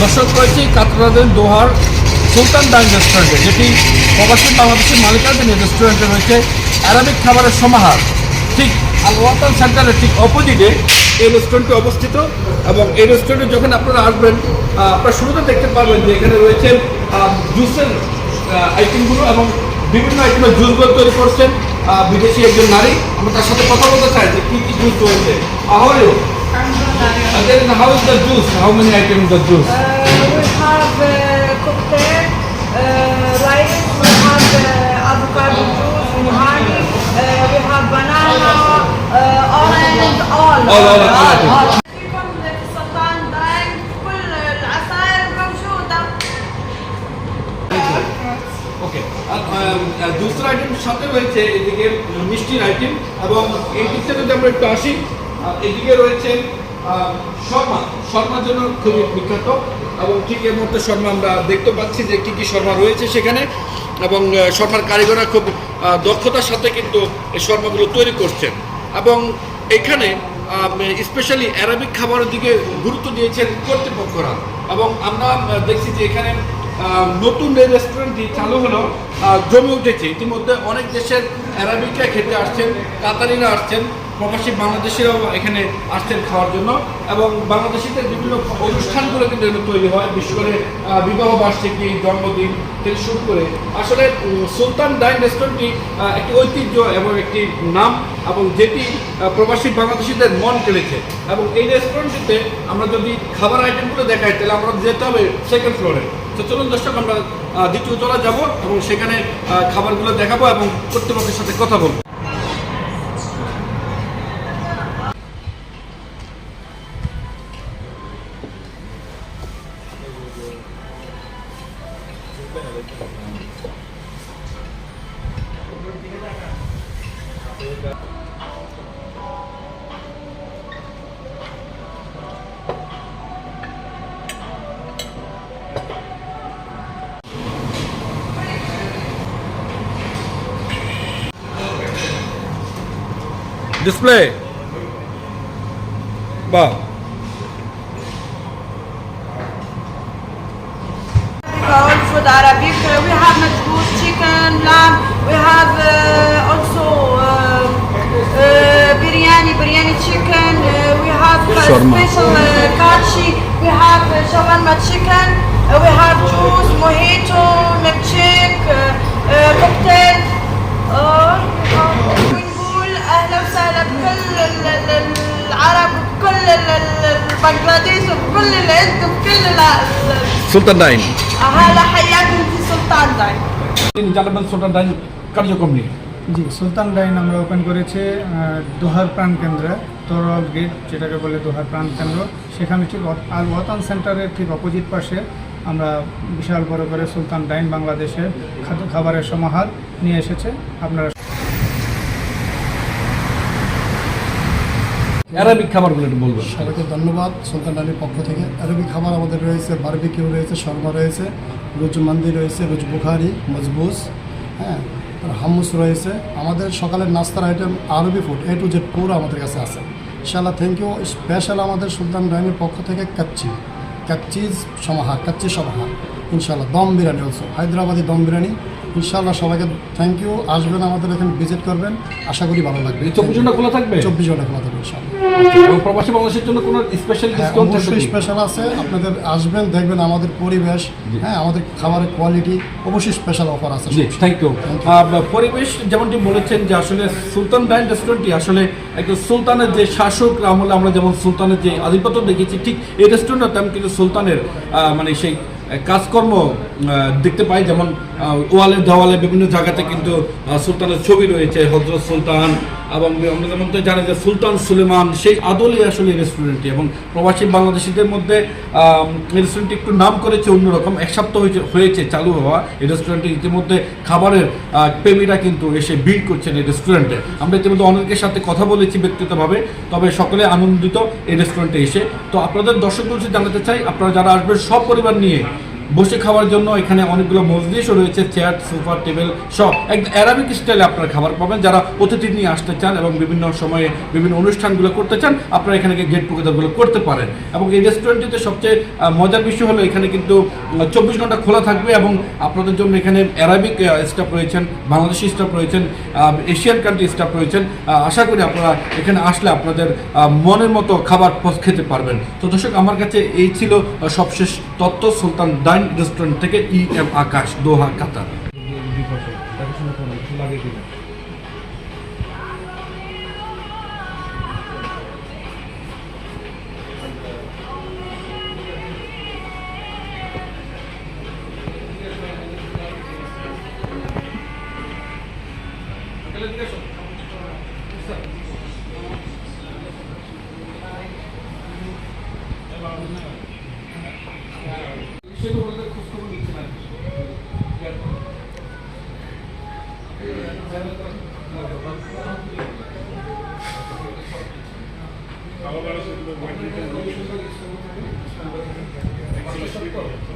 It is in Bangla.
দর্শক রয়েছে কাতরাদের দোহার সুলতান ডাইন রেস্টুরেন্টে যেটি প্রবাসী বাংলাদেশের মালিকানাধীন এই রেস্টুরেন্টে রয়েছে অ্যারাবিক খাবারের সমাহার ঠিক আল ওয়াতান সেন্টারের ঠিক অপোজিটে এই রেস্টুরেন্টটি অবস্থিত এবং এই রেস্টুরেন্টে যখন আপনারা আসবেন আপনারা শুরুতে দেখতে পারবেন যে এখানে রয়েছেন জুসের আইটেমগুলো এবং বিভিন্ন আইটেমের জুসগুলো তৈরি করছেন বিদেশি একজন নারী আমরা তার সাথে কথা বলতে চাই যে কী কী জুস রয়েছে then how is the juice? How many items the juice? Uh, we have uh, cocktail, uh, rice, we have uh, avocado juice, we honey, uh, we have banana, uh, orange, all. All, all, all, all. فيكم في السلطان دايم كل العصائر موجودة. Okay R দুসরা item সাথে রয়েছে এদিকে মিষ্টির আইটেম এবং এই দিকটা যদি আমরা একটু আসি আহ, এদিকে রয়েছে আহ, শর্মা শর্মার জন্য খুবই বিখ্যাত এবং ঠিক এই মুহূর্তে শর্মা আমরা দেখতে পাচ্ছি যে কী কী শর্মা রয়েছে সেখানে এবং শর্মার কারিগররা খুব দক্ষতার সাথে কিন্তু এই শর্মাগুলো তৈরি করছেন। এবং এখানে স্পেশালি অ্যারাবিক খাবারের দিকে গুরুত্ব দিয়েছেন কর্তৃপক্ষরা। এবং আমরা দেখছি যে এখানে নতুন এই রেস্টুরেন্টটি চালু হলো জমে উঠেছে। ইতিমধ্যে অনেক দেশের অ্যারাবিকরা খেতে আসছেন কাতারিরা আসছেন। প্রবাসী বাংলাদেশিরাও এখানে আসছেন খাওয়ার জন্য এবং বাংলাদেশিদের বিভিন্ন অনুষ্ঠানগুলো কিন্তু এখানে তৈরি হয়। বিশেষ করে বিবাহ বার্ষিকী, জন্মদিন থেকে শুরু করে আসলে সুলতান ডাইন রেস্টুরেন্টটি একটি ঐতিহ্য এবং একটি নাম এবং যেটি প্রবাসী বাংলাদেশিদের মন কেড়েছে। এবং এই রেস্টুরেন্টটিতে আমরা যদি খাবার আইটেমগুলো দেখাই, তাহলে আমরা যেতে হবে সেকেন্ড ফ্লোরে তো চলুন দর্শক, আমরা দ্বিতীয় তলা যাব এবং সেখানে খাবারগুলো দেখাবো এবং কর্তৃপক্ষের সাথে কথা বলব। display. Ba. Food Arabic. Uh, we have majbouz, chicken, lamb. We have uh, also uh, uh, biryani, biryani chicken. Uh, we have uh, special uh, kachi. We have uh, shawarma chicken. Uh, we have juice, mojito, সুলতান ডাইন। নিজালাবাদ সুলতান ডাইন। কার্যক্রম নিয়ে। জি সুলতান ডাইন আমরা ওপেন করেছি দোহার প্রাণ কেন্দ্রে তরল গেট যেটাকে বলে দোহার প্রাণ কেন্দ্র। সেখানে ঠিক আর ওয়াতান সেন্টারের ঠিক অপোজিট পাশে আমরা বিশাল বড় করে সুলতান ডাইন বাংলাদেশের খাদ্য খাবারের সমাহার নিয়ে এসেছে। আপনারা অ্যারাবিক খাবারগুলো একটু বলবেন। সবাইকে ধন্যবাদ, সুলতান আলীর পক্ষ থেকে। আরবি খাবার আমাদের রয়েছে বারবিকিউ রয়েছে, শর্মা রয়েছে, রুজ মান্দি রয়েছে, রুজ বুখারি, মজবুস হ্যাঁ আর হাম্মুস রয়েছে। আমাদের সকালের নাস্তার আইটেম আরবি ফুড এ টু জেড পুরো আমাদের কাছে আছে। ইনশাআল্লাহ থ্যাংক ইউ স্পেশাল আমাদের সুলতান ডাইনের পক্ষ থেকে কাচ্চি। কাচ্চিজ সমাহার কাচ্চি সমাহার ইনশাল্লাহ দম বিরিয়ানি অলসো হায়দ্রাবাদি দম বিরিয়ানি। ইনশাআল্লাহ সবাইকে থ্যাংক ইউ আসবেন আমাদের এখানে ভিজিট করবেন। আশা করি ভালো লাগবে। চব্বিশ ঘণ্টা খোলা থাকবে? চব্বিশ ঘণ্টা খোলা থাকবে ইনশাআল্লাহ। এবং প্রবাসী বাংলাদেশের জন্য কোনো স্পেশাল হ্যাঁ, ডিসকাউন্ট অবশ্যই স্পেশাল আছে। আপনাদের আসবেন দেখবেন আমাদের পরিবেশ হ্যাঁ আমাদের খাবারের কোয়ালিটি অবশ্যই স্পেশাল অফার আছে জি থ্যাংক ইউ পরিবেশ যেমনটি বলেছেন যে আসলে সুলতান ডাইন রেস্টুরেন্টটি আসলে একজন সুলতানের যে শাসক আমলে আমরা যেমন সুলতানের যে আধিপত্য দেখেছি ঠিক এই রেস্টুরেন্টও তেমন কিন্তু সুলতানের মানে সেই কাজকর্ম দেখতে পাই যেমন ওয়ালে দেওয়ালে বিভিন্ন জায়গাতে কিন্তু সুলতানের ছবি রয়েছে হজরত সুলতান এবং আমরা যেমন জানি যে সুলতান সুলেমান, সেই আদলই আসলে রেস্টুরেন্টটি এবং প্রবাসী বাংলাদেশিদের মধ্যে রেস্টুরেন্টটি একটু নাম করেছে অন্যরকম, এক সপ্তাহ হয়েছে- চালু হওয়া। এই রেস্টুরেন্টে ইতিমধ্যে খাবারের প্রেমীরা কিন্তু এসে ভিড় করছেন এই রেস্টুরেন্টে আমরা ইতিমধ্যে অনেকের সাথে কথা বলেছি ব্যক্তিগতভাবে, তবে সকলে আনন্দিত এই রেস্টুরেন্টে এসে। তো আপনাদের দর্শক জানাতে চাই, আপনারা যারা আসবেন সব পরিবার নিয়ে বসে খাওয়ার জন্য এখানে অনেকগুলো মজলিশও রয়েছে চেয়ার সোফা টেবিল সব। একদম অ্যারাবিক স্টাইলে আপনারা খাবার পাবেন। যারা অতিথি নিয়ে আসতে চান এবং বিভিন্ন সময়ে বিভিন্ন অনুষ্ঠানগুলো করতে চান, আপনারা এখানে গেট টুগেদারগুলো করতে পারেন। এবং এই রেস্টুরেন্টটিতে সবচেয়ে মজার বিষয় হলো এখানে কিন্তু চব্বিশ ঘণ্টা খোলা থাকবে এবং আপনাদের জন্য এখানে অ্যারাবিক স্টাফ রয়েছেন, বাংলাদেশি স্টাফ রয়েছেন এশিয়ান কান্ট্রি স্টাফ রয়েছেন। আশা করি আপনারা এখানে আসলে আপনাদের মনের মতো খাবার খেতে পারবেন। তো দর্শক, আমার কাছে এই ছিল সবশেষ তত্ত্ব সুলতান ডাইন রেস্টুরেন্ট থেকে ই এম আকাশ দোহা কাতার জিজ্ঞাসা